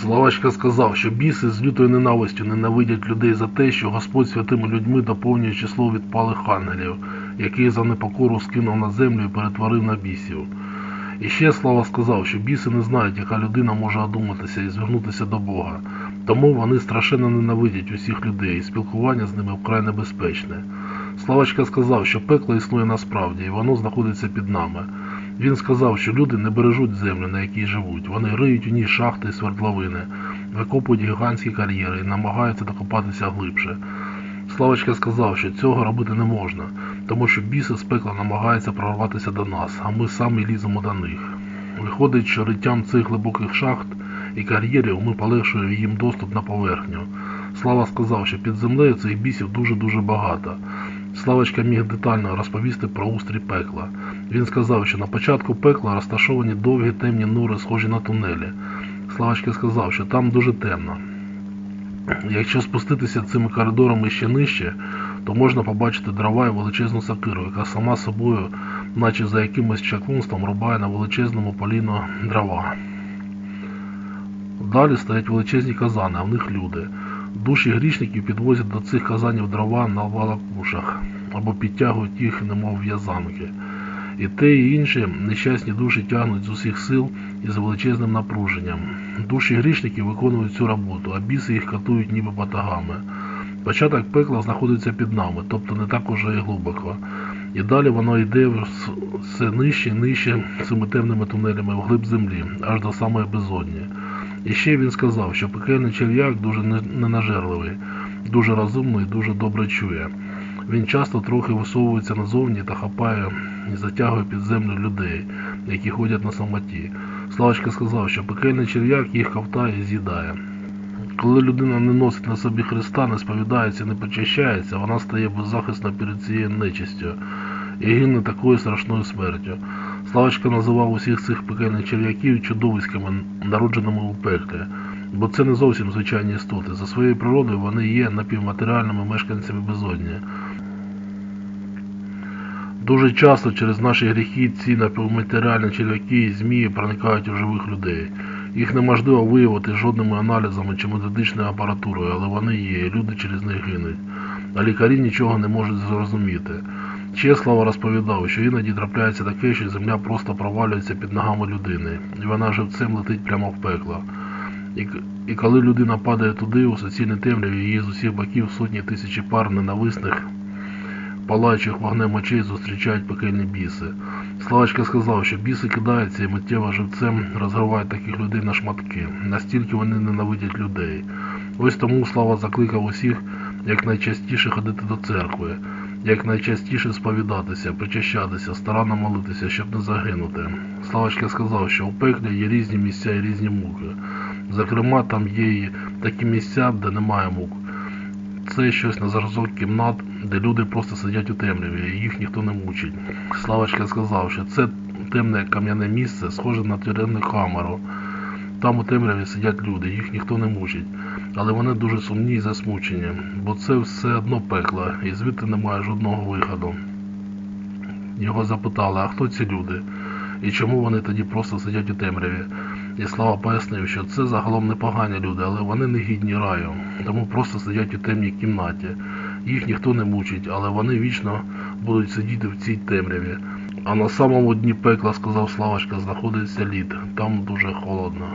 Славочка сказав, що біси з лютою ненавистю ненавидять людей за те, що Господь святими людьми доповнює число відпалих ангелів, яких за непокору скинув на землю і перетворив на бісів. І ще Слава сказав, що біси не знають, яка людина може одуматися і звернутися до Бога. Тому вони страшенно ненавидять усіх людей, і спілкування з ними вкрай небезпечне. Славочка сказав, що пекло існує насправді, і воно знаходиться під нами. Він сказав, що люди не бережуть землю, на якій живуть. Вони риють у ній шахти і свердловини, викопують гігантські кар'єри і намагаються докопатися глибше. Славочка сказав, що цього робити не можна, тому що біси з пекла намагаються прорватися до нас, а ми самі ліземо до них. Виходить, що риттям цих глибоких шахт і кар'єрів ми полегшуємо їм доступ на поверхню. Слава сказав, що під землею цих бісів дуже-дуже багато. Славочка міг детально розповісти про устрій пекла. Він сказав, що на початку пекла розташовані довгі темні нори, схожі на тунелі. Славочка сказав, що там дуже темно. Якщо спуститися цими коридорами ще нижче, то можна побачити дрова і величезну сокиру, яка сама собою, наче за якимось чаклунством, рубає на величезному поліно дрова. Далі стоять величезні казани, а в них люди. Душі грішників підвозять до цих казанів дрова на валакушах або підтягують їх, немов в'язанки. І те, і інше нещасні душі тягнуть з усіх сил із величезним напруженням. Душі грішників виконують цю роботу, а біси їх катують ніби батагами. Початок пекла знаходиться під нами, тобто не так уже і глибоко. І далі воно йде все нижче і нижче цими темними тунелями вглиб землі, аж до самої безодні. І ще він сказав, що пекельний черв'як дуже ненажерливий, дуже розумний дуже добре чує. Він часто трохи висовується назовні та хапає і затягує під землю людей, які ходять на самоті. Славочка сказав, що пекельний черв'як їх ковтає і з'їдає. Коли людина не носить на собі Христа, не сповідається, не почищається, вона стає беззахисна перед цією нечистю і гине такою страшною смертю. Славочка називав усіх цих пекельних черв'яків чудовиськами, народженими у пеклі, бо це не зовсім звичайні істоти. За своєю природою вони є напівматеріальними мешканцями безодні. Дуже часто через наші гріхи ці напівматеріальні черв'яки і змії проникають у живих людей. Їх неможливо виявити жодними аналізами чи методичною апаратурою, але вони є, і люди через них гинуть. А лікарі нічого не можуть зрозуміти. Чеслава розповідав, що іноді трапляється таке, що земля просто провалюється під ногами людини, і вона живцем летить прямо в пекло. І, і коли людина падає туди, у суцільній темряві її з усіх боків сотні тисячі пар ненависних палаючих вогнем очей зустрічають пекельні біси. Славочка сказав, що біси кидаються і миттєво живцем розривають таких людей на шматки. Настільки вони ненавидять людей. Ось тому Слава закликав усіх якнайчастіше ходити до церкви, якнайчастіше сповідатися, причащатися, старанно молитися, щоб не загинути. Славочка сказав, що у пеклі є різні місця і різні муки. Зокрема, там є і такі місця, де немає мук. Це щось на зразок кімнат, де люди просто сидять у темряві, і їх ніхто не мучить. Славочка сказав, що це темне кам'яне місце, схоже на тюремну камеру. Там у темряві сидять люди, їх ніхто не мучить, але вони дуже сумні і засмучені, бо це все одно пекло, і звідти немає жодного виходу. Його запитали, а хто ці люди? І чому вони тоді просто сидять у темряві? І Слава пояснив, що це загалом непогані люди, але вони не гідні раю, тому просто сидять у темній кімнаті. Їх ніхто не мучить, але вони вічно будуть сидіти в цій темряві. А на самому дні пекла, сказав Славочка, знаходиться лід. Там дуже холодно.